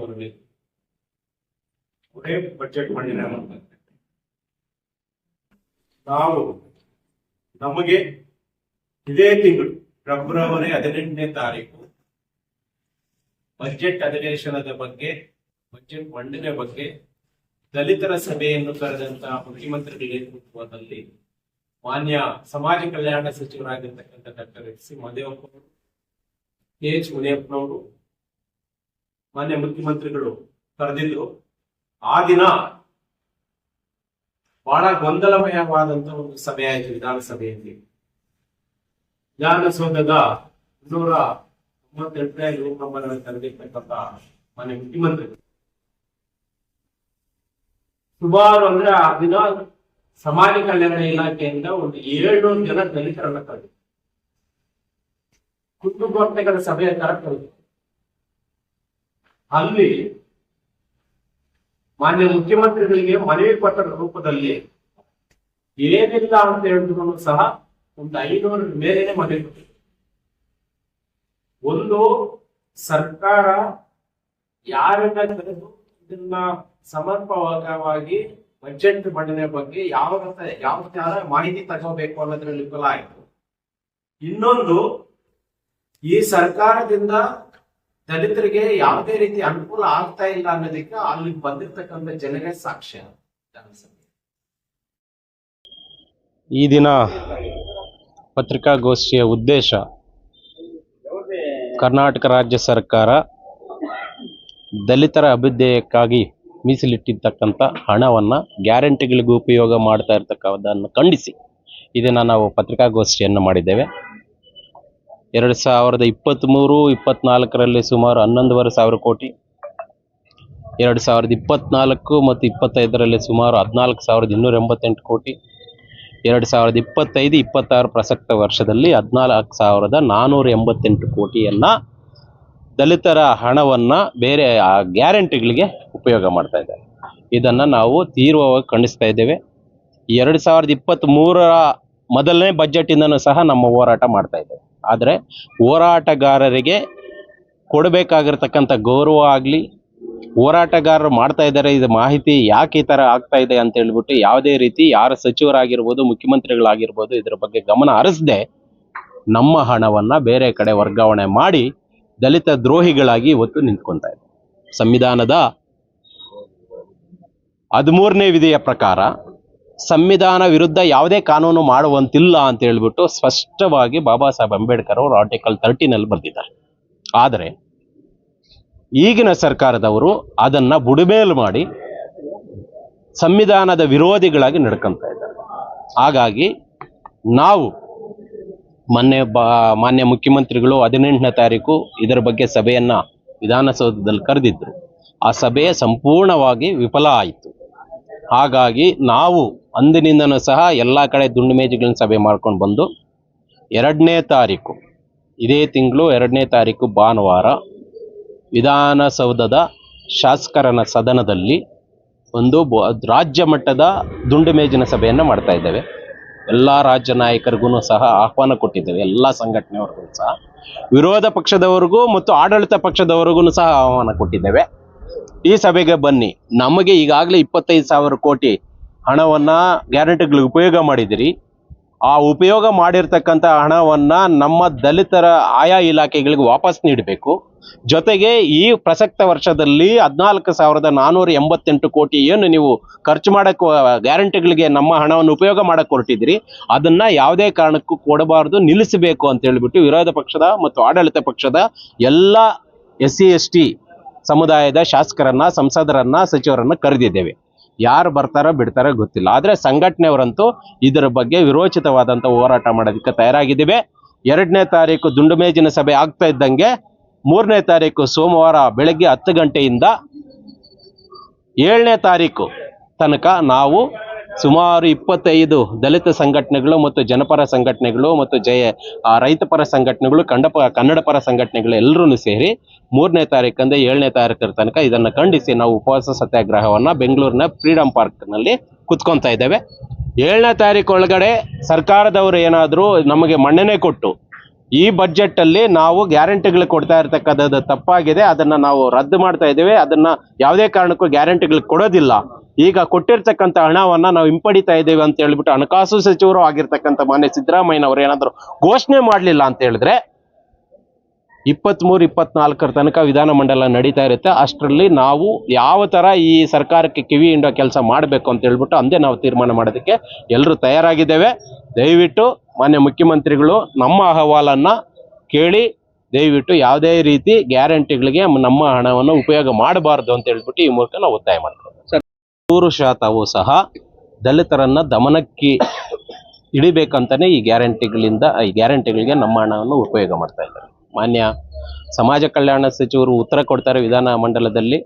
ಒಳ್ಳೆ ಬಜೆಟ್ ನಾವು ನಮಗೆ ಇದೇ ತಿಂಗಳು ಫೆಬ್ರವರಿ ಹದಿನೆಂಟನೇ ತಾರೀಕು ಬಜೆಟ್ ಅಧಿವೇಶನದ ಬಗ್ಗೆ ಬಜೆಟ್ ಮಂಡನೆ ಬಗ್ಗೆ ದಲಿತರ ಸಭೆಯನ್ನು ಕರೆದಂತಹ ಮುಖ್ಯಮಂತ್ರಿ ನೇತೃತ್ವದಲ್ಲಿ ಮಾನ್ಯ ಸಮಾಜ ಕಲ್ಯಾಣ ಸಚಿವರಾಗಿರ್ತಕ್ಕಂಥ ಡಾಕ್ಟರ್ ಎಸ್ ಸಿ ಮಹದೇವಪ್ಪನವರು ಕೆ ಎಚ್ ಮುನಿಯಪ್ಪನವರು ಮಾನ್ಯ ಮುಖ್ಯಮಂತ್ರಿಗಳು ಕರೆದಿದ್ರು ಆ ದಿನ ಬಹಳ ಗೊಂದಲಮಯವಾದಂತ ಒಂದು ಸಭೆ ಆಯಿತು ವಿಧಾನಸಭೆಯಲ್ಲಿ. ವಿಧಾನಸೌಧದ ಇನ್ನೂರ ತೊಂಬತ್ತೆಂಟನೇ ರೂಮ್ ನಂಬರ್ ಕರೆದಿರ್ತಕ್ಕಂಥ ಮಾನ್ಯ ಮುಖ್ಯಮಂತ್ರಿಗಳು. ಸುಮಾರು ಅಂದ್ರೆ ಆ ದಿನ ಸಮಾಜ ಕಲ್ಯಾಣ ಇಲಾಖೆಯಿಂದ ಒಂದು ಏಳ್ನೂರು ಜನ ದಲಿತರನ್ನ ಕರೆದಿದ್ರು. ಕುಂದುಕೊರತೆಗಳ ಸಭೆಯ ತರ ಕರೆದು ಅಲ್ಲಿ ಮಾನ್ಯ ಮುಖ್ಯಮಂತ್ರಿಗಳಿಗೆ ಮನವಿ ಪತ್ರದ ರೂಪದಲ್ಲಿ ಏನಿಲ್ಲ ಅಂತ ಹೇಳಿದ್ರು ಸಹ ಒಂದು ಐನೂರ ಮೇಲೆ ಮನವಿ ಒಂದು ಸರ್ಕಾರ ಯಾರನ್ನ ಕರೆದು ಇದನ್ನ ಸಮರ್ಪಕವಾಗಿ ಬಜೆಟ್ ಮಂಡನೆ ಬಗ್ಗೆ ಯಾವ ಯಾವ ತರ ಮಾಹಿತಿ ತಗೋಬೇಕು ಅನ್ನೋದ್ರಲ್ಲಿ ವಿಫಲ ಆಯ್ತು. ಇನ್ನೊಂದು ಈ ಸರ್ಕಾರದಿಂದ ದಲಿತರಿಗೆ ಯಾವುದೇ ರೀತಿ ಅನುಕೂಲ ಆಗ್ತಾ ಇಲ್ಲ ಅನ್ನೋದಕ್ಕೆ ಅಲ್ಲಿ ಬಂದಿರ್ತಕ್ಕಂಥ ಜನರೇ ಸಾಕ್ಷ್ಯ ಈ ದಿನ ಪತ್ರಿಕಾಗೋಷ್ಠಿಯ ಉದ್ದೇಶ ಕರ್ನಾಟಕ ರಾಜ್ಯ ಸರ್ಕಾರ ದಲಿತರ ಅಭ್ಯುದಯಕ್ಕಾಗಿ ಮೀಸಲಿಟ್ಟಿರ್ತಕ್ಕಂಥ ಹಣವನ್ನು ಗ್ಯಾರಂಟಿಗಳಿಗೂ ಉಪಯೋಗ ಮಾಡ್ತಾ ಇರ್ತಕ್ಕಂಥದ್ದನ್ನು ಖಂಡಿಸಿ ಇದನ್ನು ನಾವು ಪತ್ರಿಕಾಗೋಷ್ಠಿಯನ್ನು ಮಾಡಿದ್ದೇವೆ. ಎರಡು ಸಾವಿರದ ಇಪ್ಪತ್ತ್ಮೂರು ಇಪ್ಪತ್ನಾಲ್ಕರಲ್ಲಿ ಸುಮಾರು ಹನ್ನೊಂದುವರೆ ಸಾವಿರ ಕೋಟಿ. ಎರಡು ಸಾವಿರದ ಇಪ್ಪತ್ತ್ನಾಲ್ಕು ಮತ್ತು ಇಪ್ಪತ್ತೈದರಲ್ಲಿ ಸುಮಾರು ಹದಿನಾಲ್ಕು ಸಾವಿರದ ಇನ್ನೂರ ಎಂಬತ್ತೆಂಟು ಕೋಟಿ. ಎರಡು ಸಾವಿರದ ಇಪ್ಪತ್ತೈದು, ಇಪ್ಪತ್ತಾರು ಪ್ರಸಕ್ತ ವರ್ಷದಲ್ಲಿ ಹದಿನಾಲ್ಕು ಸಾವಿರದ ನಾನ್ನೂರ ಎಂಬತ್ತೆಂಟು ಕೋಟಿಯನ್ನು ದಲಿತರ ಹಣವನ್ನು ಬೇರೆ, ಆ, ಗ್ಯಾರಂಟಿಗಳಿಗೆ ಉಪಯೋಗ ಮಾಡ್ತಾ ಇದ್ದಾರೆ. ಇದನ್ನು ನಾವು ತೀವ್ರವಾಗಿ ಖಂಡಿಸ್ತಾ ಇದ್ದೇವೆ. ಎರಡು ಸಾವಿರದ ಇಪ್ಪತ್ತ್ಮೂರರ ಮೊದಲನೇ ಬಜೆಟಿಂದನೂ ಸಹ ನಮ್ಮ ಹೋರಾಟ ಮಾಡ್ತಾ ಇದ್ದೇವೆ. ಆದರೆ ಹೋರಾಟಗಾರರಿಗೆ ಕೊಡಬೇಕಾಗಿರ್ತಕ್ಕಂಥ ಗೌರವ ಆಗಲಿ, ಹೋರಾಟಗಾರರು ಮಾಡ್ತಾ ಇದ್ದಾರೆ, ಇದು ಮಾಹಿತಿ ಯಾಕೆ ಈ ಥರ ಆಗ್ತಾ ಇದೆ ಅಂತ ಹೇಳ್ಬಿಟ್ಟು ಯಾವುದೇ ರೀತಿ ಯಾರ ಸಚಿವರಾಗಿರ್ಬೋದು, ಮುಖ್ಯಮಂತ್ರಿಗಳಾಗಿರ್ಬೋದು, ಇದರ ಬಗ್ಗೆ ಗಮನ ಹರಿಸದೆ ನಮ್ಮ ಹಣವನ್ನು ಬೇರೆ ಕಡೆ ವರ್ಗಾವಣೆ ಮಾಡಿ ದಲಿತ ದ್ರೋಹಿಗಳಾಗಿ ಇವತ್ತು ನಿಂತ್ಕೊತಾ ಇದೆ ಸಂವಿಧಾನದ ಹದಿಮೂರನೇ ವಿಧಿಯ ಪ್ರಕಾರ ಸಂವಿಧಾನ ವಿರುದ್ಧ ಯಾವುದೇ ಕಾನೂನು ಮಾಡುವಂತಿಲ್ಲ ಅಂತ ಹೇಳ್ಬಿಟ್ಟು ಸ್ಪಷ್ಟವಾಗಿ ಬಾಬಾ ಸಾಹೇಬ್ ಅಂಬೇಡ್ಕರ್ ಅವರು ಆರ್ಟಿಕಲ್ ತರ್ಟಿನಲ್ಲಿ ಬರೆದಿದ್ದಾರೆ. ಆದರೆ ಈಗಿನ ಸರ್ಕಾರದವರು ಅದನ್ನ ಬುಡಮೇಲು ಮಾಡಿ ಸಂವಿಧಾನದ ವಿರೋಧಿಗಳಾಗಿ ನಡ್ಕೊಂತ ಇದ್ದಾರೆ. ಹಾಗಾಗಿ ನಾವು ಮೊನ್ನೆ ಬಾ, ಮಾನ್ಯ ಮುಖ್ಯಮಂತ್ರಿಗಳು ಹದಿನೆಂಟನೇ ತಾರೀಕು ಇದರ ಬಗ್ಗೆ ಸಭೆಯನ್ನ ವಿಧಾನಸೌಧದಲ್ಲಿ ಕರೆದಿದ್ರು. ಆ ಸಭೆ ಸಂಪೂರ್ಣವಾಗಿ ವಿಫಲ ಆಯಿತು. ಹಾಗಾಗಿ ನಾವು ಅಂದಿನಿಂದನೂ ಸಹ ಎಲ್ಲ ಕಡೆ ದುಂಡು ಮೇಜುಗಳನ್ನ ಸಭೆ ಮಾಡ್ಕೊಂಡು ಬಂದು ಎರಡನೇ ತಾರೀಕು, ಇದೇ ತಿಂಗಳು ಎರಡನೇ ತಾರೀಕು ಭಾನುವಾರ ವಿಧಾನಸೌಧದ ಶಾಸಕರನ ಸದನದಲ್ಲಿ ಒಂದು ರಾಜ್ಯ ಮಟ್ಟದ ದುಂಡು ಮೇಜಿನ ಸಭೆಯನ್ನು ಮಾಡ್ತಾ ಇದ್ದೇವೆ. ಎಲ್ಲ ರಾಜ್ಯ ನಾಯಕರಿಗೂ ಸಹ ಆಹ್ವಾನ ಕೊಟ್ಟಿದ್ದೇವೆ. ಎಲ್ಲ ಸಂಘಟನೆಯವ್ರಿಗೂ ಸಹ, ವಿರೋಧ ಪಕ್ಷದವರಿಗೂ ಮತ್ತು ಆಡಳಿತ ಪಕ್ಷದವರಿಗೂ ಸಹ ಆಹ್ವಾನ ಕೊಟ್ಟಿದ್ದೇವೆ. ಈ ಸಭೆಗೆ ಬನ್ನಿ. ನಮಗೆ ಈಗಾಗಲೇ ಇಪ್ಪತ್ತೈದು ಸಾವಿರ ಕೋಟಿ ಹಣವನ್ನ ಗ್ಯಾರಂಟಿಗಳಿಗೆ ಉಪಯೋಗ ಮಾಡಿದಿರಿ ಆ ಉಪಯೋಗ ಮಾಡಿರ್ತಕ್ಕಂಥ ಹಣವನ್ನ ನಮ್ಮ ದಲಿತರ ಆಯಾ ಇಲಾಖೆಗಳಿಗೆ ವಾಪಸ್ ನೀಡಬೇಕು. ಜೊತೆಗೆ ಈ ಪ್ರಸಕ್ತ ವರ್ಷದಲ್ಲಿ ಹದಿನಾಲ್ಕು ಸಾವಿರದ ನಾನ್ನೂರ ಎಂಬತ್ತೆಂಟು ಕೋಟಿ ಏನು ನೀವು ಖರ್ಚು ಮಾಡಕ್ಕೆ ಗ್ಯಾರಂಟಿಗಳಿಗೆ ನಮ್ಮ ಹಣವನ್ನು ಉಪಯೋಗ ಮಾಡಕ್ಕೆ ಹೊರಟಿದ್ದೀರಿ. ಅದನ್ನ ಯಾವುದೇ ಕಾರಣಕ್ಕೂ ಕೊಡಬಾರದು, ನಿಲ್ಲಿಸಬೇಕು ಅಂತ ಹೇಳಿಬಿಟ್ಟು ವಿರೋಧ ಪಕ್ಷದ ಮತ್ತು ಆಡಳಿತ ಪಕ್ಷದ ಎಲ್ಲ ಎಸ್ ಸಿ ಎಸ್ ಟಿ ಸಮುದಾಯದ ಶಾಸಕರನ್ನ, ಸಂಸದರನ್ನ, ಸಚಿವರನ್ನ ಕರೆದಿದ್ದೇವೆ. ಯಾರು ಬರ್ತಾರೋ ಬಿಡ್ತಾರೋ ಗೊತ್ತಿಲ್ಲ. ಆದರೆ ಸಂಘಟನೆಯವರಂತೂ ಇದರ ಬಗ್ಗೆ ವಿರೋಚಿತವಾದಂಥ ಹೋರಾಟ ಮಾಡೋದಕ್ಕೆ ತಯಾರಾಗಿದ್ದೀವಿ. ಎರಡನೇ ತಾರೀಕು ದುಂಡು ಮೇಜಿನ ಸಭೆ ಆಗ್ತಾ ಇದ್ದಂಗೆ ಮೂರನೇ ತಾರೀಕು ಸೋಮವಾರ ಬೆಳಗ್ಗೆ ಹತ್ತು ಗಂಟೆಯಿಂದ ಏಳನೇ ತಾರೀಕು ತನಕ ನಾವು ಸುಮಾರು ಇಪ್ಪತ್ತೈದು ದಲಿತ ಸಂಘಟನೆಗಳು ಮತ್ತು ಜನಪರ ಸಂಘಟನೆಗಳು ಮತ್ತು ಜಯ ರೈತಪರ ಸಂಘಟನೆಗಳು, ಕಂಡಪ, ಕನ್ನಡ ಪರ ಸಂಘಟನೆಗಳು ಎಲ್ಲರೂ ಸೇರಿ ಮೂರನೇ ತಾರೀಕಂದ ಏಳನೇ ತಾರೀಕರ ತನಕ ಇದನ್ನು ಖಂಡಿಸಿ ನಾವು ಉಪವಾಸ ಸತ್ಯಾಗ್ರಹವನ್ನು ಬೆಂಗಳೂರಿನ ಫ್ರೀಡಂ ಪಾರ್ಕ್ನಲ್ಲಿ ಕುತ್ಕೊತಾ ಇದ್ದೇವೆ. ಏಳನೇ ತಾರೀಕು ಒಳಗಡೆ ಸರ್ಕಾರದವರು ಏನಾದರೂ ನಮಗೆ ಮನ್ನಣೆ ಕೊಟ್ಟು ಈ ಬಜೆಟ್ ಅಲ್ಲಿ ನಾವು ಗ್ಯಾರಂಟಿಗಳು ಕೊಡ್ತಾ ಇರ್ತಕ್ಕಂಥದ್ದು ತಪ್ಪಾಗಿದೆ, ಅದನ್ನ ನಾವು ರದ್ದು ಮಾಡ್ತಾ ಇದ್ದೇವೆ, ಅದನ್ನ ಯಾವುದೇ ಕಾರಣಕ್ಕೂ ಗ್ಯಾರಂಟಿಗಳು ಕೊಡೋದಿಲ್ಲ. ಈಗ ಕೊಟ್ಟಿರ್ತಕ್ಕಂಥ ಹಣವನ್ನ ನಾವು ಹಿಂಪಡಿತಾ ಇದ್ದೇವೆ ಅಂತ ಹೇಳ್ಬಿಟ್ಟು ಹಣಕಾಸು ಸಚಿವರು ಆಗಿರ್ತಕ್ಕಂಥ ಮಾನ್ಯ ಸಿದ್ದರಾಮಯ್ಯನವರು ಏನಾದ್ರು ಘೋಷಣೆ ಮಾಡಲಿಲ್ಲ ಅಂತ ಹೇಳಿದ್ರೆ ಇಪ್ಪತ್ಮೂರು, ಇಪ್ಪತ್ನಾಲ್ಕರ ತನಕ ವಿಧಾನಮಂಡಲ ನಡೀತಾ ಇರುತ್ತೆ. ಅಷ್ಟರಲ್ಲಿ ನಾವು ಯಾವ ತರ ಈ ಸರ್ಕಾರಕ್ಕೆ ಕಿವಿ ಹಿಂಡೋ ಕೆಲಸ ಮಾಡಬೇಕು ಅಂತ ಹೇಳ್ಬಿಟ್ಟು ಅಂದೇ ನಾವು ತೀರ್ಮಾನ ಮಾಡೋದಕ್ಕೆ ಎಲ್ಲರೂ ತಯಾರಾಗಿದ್ದೇವೆ. ದಯವಿಟ್ಟು ಮಾನ್ಯ ಮುಖ್ಯಮಂತ್ರಿಗಳು ನಮ್ಮ ಅಹವಾಲನ್ನ ಕೇಳಿ, ದಯವಿಟ್ಟು ಯಾವುದೇ ರೀತಿ ಗ್ಯಾರಂಟಿಗಳಿಗೆ ನಮ್ಮ ಹಣವನ್ನು ಉಪಯೋಗ ಮಾಡಬಾರ್ದು ಅಂತ ಹೇಳ್ಬಿಟ್ಟು ಈ ಮೂಲಕ ನಾವು ಒತ್ತಾಯ ಮಾಡ್ತೀವಿ ನೂರು ಶಾತವು ಸಹ ದಲಿತರನ್ನ ದಮನಕ್ಕೆ ಇಳಿಬೇಕಂತಾನೆ ಈ ಗ್ಯಾರಂಟಿಗಳಿಂದ, ಈ ಗ್ಯಾರಂಟಿಗಳಿಗೆ ನಮ್ಮ ಹಣವನ್ನು ಉಪಯೋಗ ಮಾಡ್ತಾ ಇದ್ದಾರೆ. ಮಾನ್ಯ ಸಮಾಜ ಕಲ್ಯಾಣ ಸಚಿವರು ಉತ್ತರ ಕೊಡ್ತಾರೆ ವಿಧಾನ ಮಂಡಲದಲ್ಲಿ.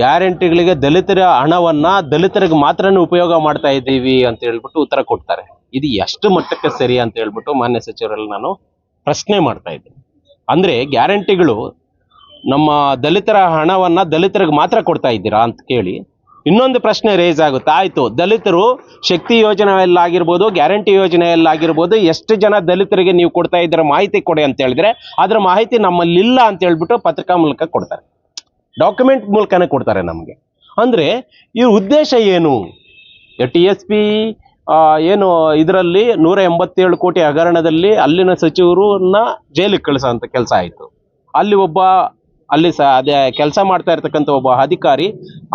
ಗ್ಯಾರಂಟಿಗಳಿಗೆ ದಲಿತರ ಹಣವನ್ನ ದಲಿತರಿಗೆ ಮಾತ್ರನೇ ಉಪಯೋಗ ಮಾಡ್ತಾ ಇದ್ದೀವಿ ಅಂತ ಹೇಳ್ಬಿಟ್ಟು ಉತ್ತರ ಕೊಡ್ತಾರೆ. ಇದು ಎಷ್ಟು ಮಟ್ಟಕ್ಕೆ ಸರಿ ಅಂತ ಹೇಳ್ಬಿಟ್ಟು ಮಾನ್ಯ ಸಚಿವರಲ್ಲಿ ನಾನು ಪ್ರಶ್ನೆ ಮಾಡ್ತಾ ಇದ್ದೀನಿ. ಅಂದ್ರೆ ಗ್ಯಾರಂಟಿಗಳು ನಮ್ಮ ದಲಿತರ ಹಣವನ್ನು ದಲಿತರಿಗೆ ಮಾತ್ರ ಕೊಡ್ತಾ ಇದ್ದೀರಾ ಅಂತ ಕೇಳಿ ಇನ್ನೊಂದು ಪ್ರಶ್ನೆ ರೇಸ್ ಆಗುತ್ತೆ. ಆಯಿತು, ದಲಿತರು ಶಕ್ತಿ ಯೋಜನೆಯಲ್ಲಾಗಿರ್ಬೋದು ಗ್ಯಾರಂಟಿ ಯೋಜನೆಯಲ್ಲಾಗಿರ್ಬೋದು, ಎಷ್ಟು ಜನ ದಲಿತರಿಗೆ ನೀವು ಕೊಡ್ತಾ ಇದ್ದೀರ ಮಾಹಿತಿ ಕೊಡಿ ಅಂತ ಹೇಳಿದ್ರೆ ಅದರ ಮಾಹಿತಿ ನಮ್ಮಲ್ಲಿಲ್ಲ ಅಂತ ಹೇಳ್ಬಿಟ್ಟು ಪತ್ರಿಕಾ ಮೂಲಕ ಕೊಡ್ತಾರೆ. ಡಾಕ್ಯುಮೆಂಟ್ ಮೂಲಕನೇ ಕೊಡ್ತಾರೆ ನಮಗೆ. ಅಂದರೆ ಈ ಉದ್ದೇಶ ಏನು? ಟಿ ಎಸ್ ಪಿ ಏನು ಇದರಲ್ಲಿ ನೂರ ಎಂಬತ್ತೇಳು ಕೋಟಿ ಹಗರಣದಲ್ಲಿ ಅಲ್ಲಿನ ಸಚಿವರನ್ನ ಜೈಲಿಗೆ ಕಳಿಸೋ ಅಂತ ಕೆಲಸ ಆಯಿತು. ಅಲ್ಲಿ ಒಬ್ಬ ಅಲ್ಲಿ ಸ ಅದೇ ಕೆಲಸ ಮಾಡ್ತಾ ಇರ್ತಕ್ಕಂಥ ಒಬ್ಬ ಅಧಿಕಾರಿ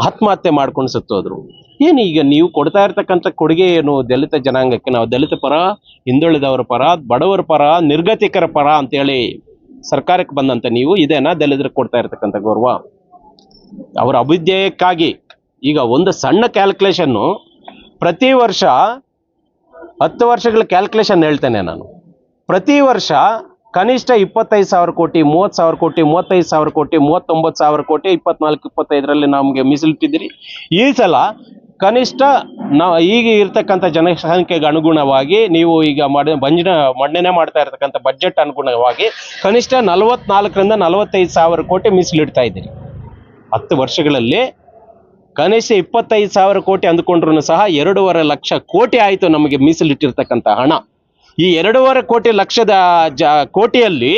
ಆತ್ಮಹತ್ಯೆ ಮಾಡ್ಕೊಂಡು ಸತ್ತೋದ್ರು. ಏನು ಈಗ ನೀವು ಕೊಡ್ತಾ ಇರ್ತಕ್ಕಂಥ ಕೊಡುಗೆ ಏನು ದಲಿತ ಜನಾಂಗಕ್ಕೆ? ನಾವು ದಲಿತ ಪರ, ಹಿಂದುಳಿದವರ ಪರ, ಬಡವರ ಪರ, ನಿರ್ಗತಿಕರ ಪರ ಅಂತೇಳಿ ಸರ್ಕಾರಕ್ಕೆ ಬಂದಂತ ನೀವು ಇದೇನಾ ದಲಿತರಿಗೆ ಕೊಡ್ತಾ ಇರ್ತಕ್ಕಂಥ ಗೌರವ. ಅವರ ಅಭ್ಯುದಯಕ್ಕಾಗಿ ಈಗ ಒಂದು ಸಣ್ಣ ಕ್ಯಾಲ್ಕುಲೇಷನ್ನು ಪ್ರತಿ ವರ್ಷ ಹತ್ತು ವರ್ಷಗಳ ಕ್ಯಾಲ್ಕುಲೇಷನ್ ಹೇಳ್ತೇನೆ ನಾನು. ಪ್ರತಿ ವರ್ಷ ಕನಿಷ್ಠ ಇಪ್ಪತ್ತೈದು ಸಾವಿರ ಕೋಟಿ, ಮೂವತ್ತು ಸಾವಿರ ಕೋಟಿ, ಮೂವತ್ತೈದು ಸಾವಿರ ಕೋಟಿ, ಮೂವತ್ತೊಂಬತ್ತು ಸಾವಿರ ಕೋಟಿ, ಇಪ್ಪತ್ನಾಲ್ಕು, ಇಪ್ಪತ್ತೈದರಲ್ಲಿ ನಮಗೆ ಮೀಸಲಿಟ್ಟಿದ್ದೀರಿ ಈ ಸಲ ಕನಿಷ್ಠ ನಾವು ಈಗ ಇರ್ತಕ್ಕಂಥ ಜನಸಂಖ್ಯೆಗೆ ಅನುಗುಣವಾಗಿ ನೀವು ಈಗ ಮಾಡಿ ಬಂಜನ ಮಂಡನೆ ಮಾಡ್ತಾ ಇರ್ತಕ್ಕಂಥ ಬಜೆಟ್ ಅನುಗುಣವಾಗಿ ಕನಿಷ್ಠ ನಲವತ್ನಾಲ್ಕರಿಂದ ನಲವತ್ತೈದು ಸಾವಿರ ಕೋಟಿ ಮೀಸಲಿಡ್ತಾ ಇದ್ದೀರಿ. ಹತ್ತು ವರ್ಷಗಳಲ್ಲಿ ಕನಿಷ್ಠ ಇಪ್ಪತ್ತೈದು ಸಾವಿರ ಕೋಟಿ ಅಂದ್ಕೊಂಡ್ರು ಸಹ ಎರಡೂವರೆ ಲಕ್ಷ ಕೋಟಿ ಆಯಿತು ನಮಗೆ ಮೀಸಲಿಟ್ಟಿರ್ತಕ್ಕಂಥ ಹಣ. ಈ ಎರಡೂವರೆ ಕೋಟಿ ಲಕ್ಷದ ಜ ಕೋಟಿಯಲ್ಲಿ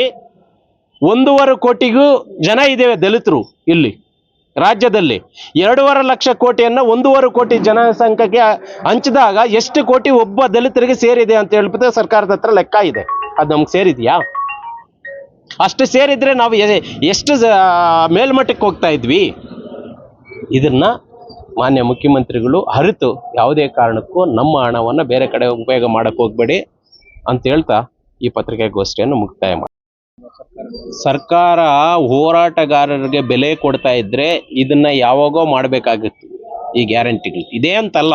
ಒಂದೂವರೆ ಕೋಟಿಗೂ ಜನ ಇದ್ದೇವೆ ದಲಿತರು ಇಲ್ಲಿ, ರಾಜ್ಯದಲ್ಲಿ. ಎರಡೂವರೆ ಲಕ್ಷ ಕೋಟಿಯನ್ನು ಒಂದೂವರೆ ಕೋಟಿ ಜನಸಂಖ್ಯೆಗೆ ಹಂಚಿದಾಗ ಎಷ್ಟು ಕೋಟಿ ಒಬ್ಬ ದಲಿತರಿಗೆ ಸೇರಿದೆ ಅಂತ ಹೇಳ್ಬಿಟ್ಟು ಸರ್ಕಾರದ ಹತ್ರ ಲೆಕ್ಕ ಇದೆ. ಅದು ನಮ್ಗೆ ಸೇರಿದೆಯಾ? ಅಷ್ಟು ಸೇರಿದ್ರೆ ನಾವು ಎಷ್ಟು ಮೇಲ್ಮಟ್ಟಕ್ಕೆ ಹೋಗ್ತಾ ಇದ್ವಿ? ಇದನ್ನ ಮಾನ್ಯ ಮುಖ್ಯಮಂತ್ರಿಗಳು ಅರಿತು ಯಾವುದೇ ಕಾರಣಕ್ಕೂ ನಮ್ಮ ಹಣವನ್ನು ಬೇರೆ ಕಡೆ ಉಪಯೋಗ ಮಾಡೋಕ್ಕೆ ಹೋಗ್ಬೇಡಿ. ಅಂತ ಹೇಳ್ತಾ ಈ ಪತ್ರಿಕಾಗೋಷ್ಠಿಯನ್ನು ಮುಕ್ತಾಯ ಮಾಡಿ ಸರ್ಕಾರ ಹೋರಾಟಗಾರರಿಗೆ ಬೆಲೆ ಕೊಡ್ತಾ ಇದ್ರೆ ಇದನ್ನ ಯಾವಾಗೋ ಮಾಡಬೇಕಾಗಿತ್ತು. ಈ ಗ್ಯಾರಂಟಿಗಳು. ಇದೇ ಅಂತಲ್ಲ.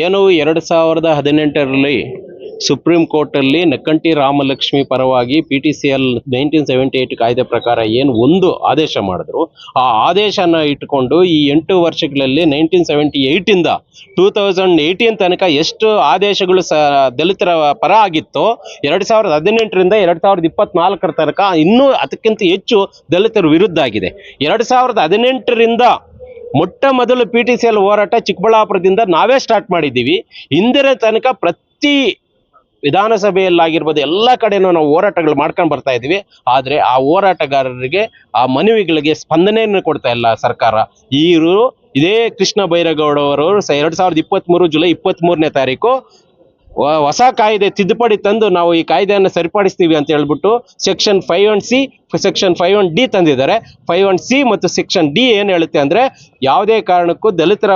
ಏನು ಎರಡು ಸಾವಿರದ ಹದಿನೆಂಟರಲ್ಲಿ ಸುಪ್ರೀಂ ಕೋರ್ಟ್ ಅಲ್ಲಿ ನಕ್ಕಂಟಿ ರಾಮಲಕ್ಷ್ಮಿ ಪರವಾಗಿ P T C L nineteen seventy eight ಕಾಯ್ದೆ ಪ್ರಕಾರ ಏನು ಒಂದು ಆದೇಶ ಮಾಡಿದ್ರು, ಆ ಆದೇಶನ ಇಟ್ಕೊಂಡು ಈ ಎಂಟು ವರ್ಷಗಳಲ್ಲಿ ನೈನ್ಟೀನ್ ಸೆವೆಂಟಿ ಏಯ್ಟಿಂದ ಟೂ ತೌಸಂಡ್ ಏಯ್ಟೀನ್ ತನಕ ಎಷ್ಟು ಆದೇಶಗಳು ಸ, ದಲಿತರ ಪರ ಆಗಿತ್ತೋ, ಎರಡು ಸಾವಿರದ ಹದಿನೆಂಟರಿಂದ ಎರಡು ಸಾವಿರದ ಇಪ್ಪತ್ನಾಲ್ಕರ ತನಕ ಇನ್ನೂ ಅದಕ್ಕಿಂತ ಹೆಚ್ಚು ದಲಿತರ ವಿರುದ್ಧ ಆಗಿದೆ. ಎರಡು ಸಾವಿರದ ಹದಿನೆಂಟರಿಂದ ಮೊಟ್ಟ ಮೊದಲು ಪಿ ಟಿ ಸಿ ಎಲ್ ಹೋರಾಟ ಚಿಕ್ಕಬಳ್ಳಾಪುರದಿಂದ ನಾವೇ ಸ್ಟಾರ್ಟ್ ಮಾಡಿದ್ದೀವಿ. ಇಂದಿನ ತನಕ ಪ್ರತಿ ವಿಧಾನಸಭೆಯಲ್ಲಾಗಿರ್ಬೋದು ಎಲ್ಲ ಕಡೆನೂ ನಾವು ಹೋರಾಟಗಳು ಮಾಡ್ಕೊಂಡು ಬರ್ತಾ ಇದ್ದೀವಿ. ಆದರೆ ಆ ಹೋರಾಟಗಾರರಿಗೆ, ಆ ಮನವಿಗಳಿಗೆ ಸ್ಪಂದನೆಯನ್ನು ಕೊಡ್ತಾ ಇಲ್ಲ ಸರ್ಕಾರ. ಇವರು ಇದೇ ಕೃಷ್ಣ ಬೈರೇಗೌಡ ಅವರು ಎರಡು ಸಾವಿರದ ಇಪ್ಪತ್ತ್ಮೂರು ಜುಲೈ ಇಪ್ಪತ್ತ್ಮೂರನೇ ತಾರೀಕು ವ- ಹೊಸ ಕಾಯ್ದೆ ತಿದ್ದುಪಡಿ ತಂದು ನಾವು ಈ ಕಾಯ್ದೆಯನ್ನು ಸರಿಪಡಿಸ್ತೀವಿ ಅಂತ ಹೇಳ್ಬಿಟ್ಟು section five one C, section five one D ತಂದಿದ್ದಾರೆ. ಫೈವ್ ಒನ್ ಸಿ ಮತ್ತು ಸೆಕ್ಷನ್ ಡಿ ಏನು ಹೇಳುತ್ತೆ ಅಂದರೆ ಯಾವುದೇ ಕಾರಣಕ್ಕೂ ದಲಿತರ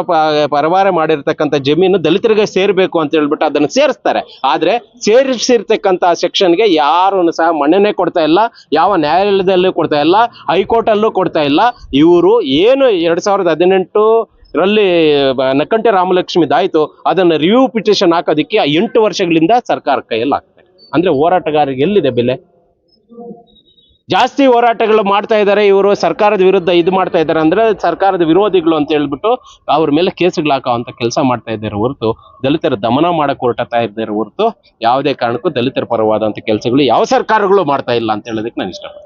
ಪರವಾರ ಮಾಡಿರ್ತಕ್ಕಂಥ ಜಮೀನು ದಲಿತರಿಗೆ ಸೇರಬೇಕು ಅಂತ ಹೇಳ್ಬಿಟ್ಟು ಅದನ್ನು ಸೇರಿಸ್ತಾರೆ. ಆದರೆ ಸೇರಿಸಿರ್ತಕ್ಕಂಥ ಸೆಕ್ಷನ್ಗೆ ಯಾರೂ ಸಹ ಮನ್ನಣೆ ಕೊಡ್ತಾ ಇಲ್ಲ, ಯಾವ ನ್ಯಾಯಾಲಯದಲ್ಲೂ ಕೊಡ್ತಾ ಇಲ್ಲ, ಹೈಕೋರ್ಟಲ್ಲೂ ಕೊಡ್ತಾ ಇಲ್ಲ. ಇವರು ಏನು ಎರಡು ಸಾವಿರದ ಹದಿನೆಂಟು ರಲ್ಲಿ ನಕ್ಕಂಟೆ ರಾಮಲಕ್ಷ್ಮಿ ದಾಯಿತು, ಅದನ್ನ ರಿವ್ಯೂ ಪಿಟಿಷನ್ ಹಾಕೋದಕ್ಕೆ ಎಂಟು ವರ್ಷಗಳಿಂದ ಸರ್ಕಾರ ಕೈಯಲ್ಲಿ ಆಗ್ತದೆ ಅಂದ್ರೆ ಹೋರಾಟಗಾರರಿಗೆ ಎಲ್ಲಿದೆ ಬೆಲೆ? ಜಾಸ್ತಿ ಹೋರಾಟಗಳು ಮಾಡ್ತಾ ಇದ್ದಾರೆ ಇವರು ಸರ್ಕಾರದ ವಿರುದ್ಧ ಇದು ಮಾಡ್ತಾ ಇದ್ದಾರೆ ಅಂದ್ರೆ ಸರ್ಕಾರದ ವಿರೋಧಿಗಳು ಅಂತ ಹೇಳ್ಬಿಟ್ಟು ಅವ್ರ ಮೇಲೆ ಕೇಸುಗಳು ಹಾಕುವಂತ ಕೆಲಸ ಮಾಡ್ತಾ ಇದ್ದಾರೆ ಹೊರತು, ದಲಿತರ ದಮನ ಮಾಡಕ್ ಹೊರಟತಾ ಇದ್ದಾರೆ ಹೊರತು, ಯಾವುದೇ ಕಾರಣಕ್ಕೂ ದಲಿತರ ಪರವಾದಂತ ಕೆಲಸಗಳು ಯಾವ ಸರ್ಕಾರಗಳು ಮಾಡ್ತಾ ಇಲ್ಲ ಅಂತ ಹೇಳೋದಕ್ಕೆ ನಾನು ಇಷ್ಟಪಡ್ತೀನಿ.